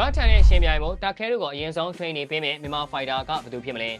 Rock ထန်နဲ့ရှင်ပြိုင်ဖို့တာခဲတို့ကိုအရင်ဆုံး training ပေးမယ်မြန်မာ fighter ကဘယ်သူဖြစ်မလဲ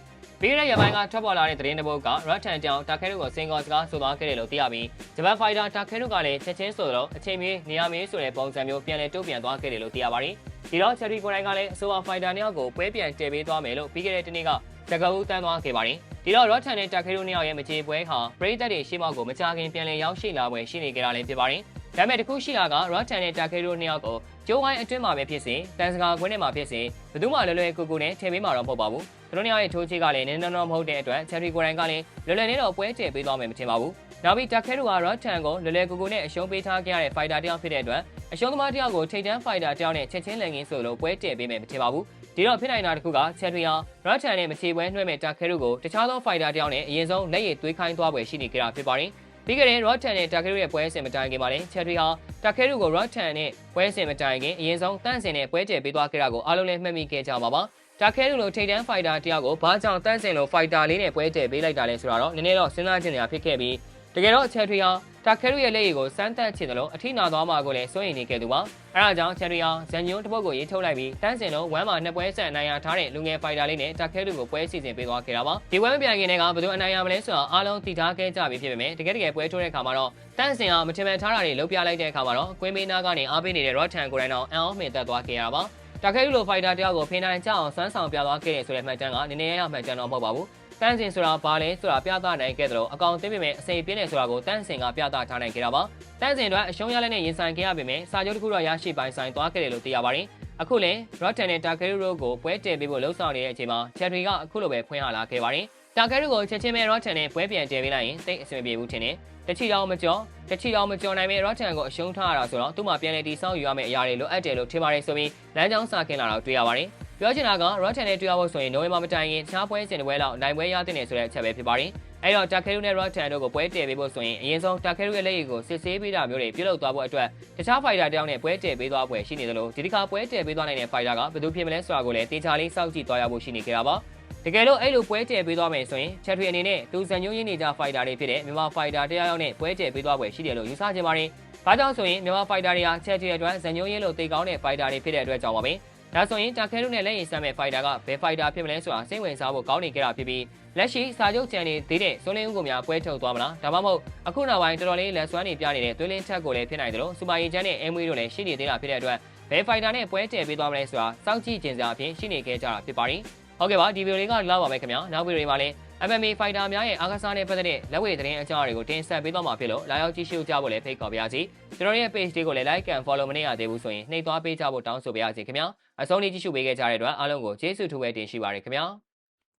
ပြီးတဲ့ရပိုင်းကထွက်ပေါ်လာတဲ့သတင်းတစ်ပုဒ်က Rock ထန်ကြောင့်တာခဲတို့ကိုစင်ကောစကားဆိုသွားခဲ့တယ်လို့သိရပြီးဂျပန် fighter တာခဲတို့ကလည်းချက်ချင်းဆိုတော့အချိန်မီနေရာမီဆိုတဲ့ပုံစံမျိုးပြန်လည်တုံ့ပြန်သွားခဲ့တယ်လို့သိရပါတယ်ဒီတော့ Cherry ကိုယ်တိုင်ကလည်းအဆိုပါ fighter နှစ်ယောက်ကိုပွဲပြန်တည်ပေးသွားမယ်လို့ပြီးခဲ့တဲ့တနေ့ကတကကူတန်းသွားခဲ့ပါတယ်ဒီတော့ Rock ထန်နဲ့တာခဲတို့နှစ်ယောက်ရဲ့မကြေပွဲဟာပရိသတ်တွေရှေ့မောက်ကိုမကြခင်ပြန်လည်ရောက်ရှိလာပွဲရှိနေကြတာလည်းဖြစ်ပါတယ် ဒါပေမဲ့တခုရှိတာက Rock ထန်နဲ့တာခဲတို့နှစ်ယောက်ကိုကျိုးဝိုင်းအတွင်းမှာပဲဖြစ်စေတန်စကာကွင်းထဲမှာဖြစ်စေဘယ်သူမှလွယ်လွယ်ကူကူနဲ့ထည့်ပေးမှာတော့မဟုတ်ပါဘူးသူတို့နှစ်ယောက်ရဲ့ထိုးချေကလည်းနင်းနော်နော်မဟုတ်တဲ့အတွက် Cherry ကိုယ်တိုင်ကလည်းလွယ်လွယ်နဲ့တော့ပွဲတည်ပေးသွားမယ်မထင်ပါဘူးနောက်ပြီးတာခဲတို့က Rock ထန်ကိုလွယ်လွယ်ကူကူနဲ့အရှုံးပေးထားခဲ့ရတဲ့ fighter တစ်ယောက်ဖြစ်တဲ့အတွက်အရှုံးသမားတစ်ယောက်ကိုထိတ်တန်း fighter တစ်ယောက်နဲ့ချက်ချင်းလန်ကင်းဆိုလို့ပွဲတည်ပေးမယ်မထင်ပါဘူးဒီတော့ဖြစ်နိုင်တာတစ်ခုက Cherry ဟာ Rock ထန်နဲ့မချေပွဲနှွှဲမဲ့တာခဲတို့ကိုတခြားသော fighter တစ်ယောက်နဲ့အရင်ဆုံးလက်ရည်သွေးခိုင်းသွားပွဲရှိနေကြတာဖြစ်ပါတယ် ပြီးခဲ့တဲ့ Rock Tan နဲ့တာခဲတို့ရဲ့ပွဲစဉ်မတိုင်ခင်မှာလည်း Cherry ဟာတာခဲတို့ကို Rock Tan နဲ့ပွဲစဉ်မတိုင်ခင်အရင်ဆုံးတန့်စင်နဲ့ပွဲကျယ်ပေးသွားခဲ့တာကိုအားလုံးလည်းမှတ်မိခဲ့ကြပါပါ။တာခဲတို့လိုထိတ်တန်း fighter တယောက်ကိုဘာကြောင့်တန့်စင်လို fighter လေးနဲ့ပွဲကျယ်ပေးလိုက်တာလဲဆိုတော့နည်းနည်းတော့စဉ်းစားကြည့်နေတာဖြစ်ခဲ့ပြီး တကယ်တော့ Cherry ဟာတာခဲတို့ရဲ့လက်ရည်ကိုစမ်းသပ်ချင်တယ်လို့အထိနာသွားမှာကိုလည်းစိုးရိမ်နေခဲ့သူပါ။အဲဒါကြောင့် Cherry ဟာဇန်ညွန်းတစ်ပုတ်ကိုရေးထုတ်လိုက်ပြီးတန့်စင်လုံးဝမ်းမှာနှစ်ပွဲဆက်အနိုင်ရထားတဲ့လူငယ် fighter လေးနဲ့တာခဲတို့ကိုပွဲစီစဉ်ပေးသွားခဲ့တာပါ။ဒီပွဲမပြိုင်ခင်တည်းကဘယ်သူအနိုင်ရမလဲဆိုတာအားလုံးသိထားခဲ့ကြပြီဖြစ်ပေမဲ့တကယ်တကယ်ပွဲထိုးတဲ့အခါမှာတော့တန့်စင်ဟာမထင်မှန်ထားတာတွေလုပ်ပြလိုက်တဲ့အခါမှာတော့ကွင်းမေးနာကနေအားပေးနေတဲ့ Rock Tan ကိုယ်တိုင်တော့အန်အော့မှင်သက်သွားခဲ့ရတာပါ။တာခဲလူလို fighter တယောက်ကိုဖိနိုင်ကြအောင်စွမ်းဆောင်ပြသွားခဲ့တယ်ဆိုတဲ့မှတ်တမ်းကနည်းနည်းရမှတ်တမ်းတော့မဟုတ်ပါဘူး။ တန်းစင်ဆိုတာဘာလဲဆိုတာပြသနိုင်ခဲ့တယ်လို့အကောင်သိပေမဲ့အစိပ်ပြင်းနေဆိုတာကိုတန်းစင်ကပြသထားနိုင်ခဲ့တာပါ။တန်းစင်တို့အရှုံးရလက်နဲ့ရင်ဆိုင်ခဲ့ရပေမဲ့စာချုပ်တစ်ခုတော့ရရှိပိုင်ဆိုင်သွားခဲ့တယ်လို့သိရပါတယ်။အခုလည်း Rotten နဲ့ Takeru တို့ကိုပွဲတည်ပေးဖို့လှုံ့ဆော်နေတဲ့အချိန်မှာ Cherry ကအခုလိုပဲဖွင့်ဟလာခဲ့ပါတယ်။ Takeru ကိုချက်ချင်းပဲ Rotten နဲ့ပွဲပြန်တည်ပေးလိုက်ရင်တိတ်အဆင်ပြေဘူးထင်တယ်။တချီတောင်မကျော်တချီတောင်မကျော်နိုင်မဲ့ Rotten ကိုအရှုံးထားရတာဆိုတော့သူ့မှာပြန်လည်တီဆောက်ယူရမယ့်အရာတွေလိုအပ်တယ်လို့ထင်ပါတယ်ဆိုပြီးလမ်းကြောင်းစာခင်းလာတော့တွေ့ရပါတယ်။ ပြောချင်တာက Rotten နဲ့တွေ့ရဖို့ဆိုရင်နိုဝင်ဘာမတိုင်ခင်တခြားပွဲစဉ်တွေပွဲလောက်နိုင်ပွဲရတဲ့နေဆိုတဲ့အချက်ပဲဖြစ်ပါတယ်။အဲ့တော့ Takeru နဲ့ Rotten တို့ကိုပွဲတည်ပေးဖို့ဆိုရင်အရင်ဆုံး Takeru ရဲ့လက်ရည်ကိုစစ်ဆေးပေးတာမျိုးတွေပြုလုပ်သွားဖို့အတွက်တခြား fighter တယောက်နဲ့ပွဲတည်ပေးသွားပွဲရှိနေသလိုဒီတစ်ခါပွဲတည်ပေးသွားနိုင်တဲ့ fighter ကဘယ်သူဖြစ်မလဲဆိုတာကိုလည်းတေချာလေးစောင့်ကြည့်သွားရဖို့ရှိနေကြတာပါ။တကယ်လို့အဲ့လိုပွဲတည်ပေးသွားမယ်ဆိုရင် Chatry အနေနဲ့သူဇန်ညိုးရင်းနေကြ fighter တွေဖြစ်တဲ့မြန်မာ fighter တရားရောက်နဲ့ပွဲတည်ပေးသွားပွဲရှိတယ်လို့ယူဆကြပါတယ်။ဘာကြောင့်ဆိုရင်မြန်မာ fighter တွေက Chatry အတွက်ဇန်ညိုးရင်းလို့တေကောင်းတဲ့ fighter တွေဖြစ်တဲ့အတွက်ကြောင့်ပါပဲ။ ဒါဆိုရင်တာခဲတို့နဲ့လက်ရင်ဆမ်းမဲ့ fighter ကဘယ် fighter ဖြစ်မလဲဆိုတာစိတ်ဝင်စားဖို့ကောင်းနေကြတာဖြစ်ပြီးလက်ရှိစာချုပ်ကြံနေသေးတဲ့စိုးလင်းဦးကိုများပွဲထုတ်သွားမလားဒါမှမဟုတ်အခုနောက်ပိုင်းတော်တော်လေးလက်စွမ်းနေပြနေတဲ့သွေးလင်းထက်ကိုလည်းဖြစ်နိုင်တယ်လို့စူပါရီချန်နဲ့အမ်ဝီတို့လည်းရှိနေသေးတာဖြစ်တဲ့အတွက်ဘယ် fighter နဲ့ပွဲတည်ပေးသွားမလဲဆိုတာစောင့်ကြည့်ကြင်စရာအဖြစ်ရှိနေခဲ့ကြတာဖြစ်ပါတယ်ဟုတ်ကဲ့ပါဒီဗီဒီယိုလေးကလောက်ပါပဲခင်ဗျာနောက်ဗီဒီယိုတွေမှာလည်း MMA fighter များရဲ့အားကစားနဲ့ပတ်သက်တဲ့လက်ဝဲသတင်းအကြောင်းအရာတွေကိုတင်ဆက်ပေးသွားမှာဖြစ်လို့လာရောက်ကြည့်ရှုကြဖို့လည်းဖိတ်ခေါ်ပါရစေကျွန်တော်ရဲ့ page လေးကိုလည်း like and follow မနေရသေးဘူးဆိုရင်နှိပ်သွားပေးကြဖို့တောင်းဆိုပါရစေခင်ဗျာအဆုံးထိကြည့်ရှုပေးခဲ့ကြတဲ့အတွက်အားလုံးကိုကျေးဇူးထူးပဲတင်ရှိပါရခင်ဗျာ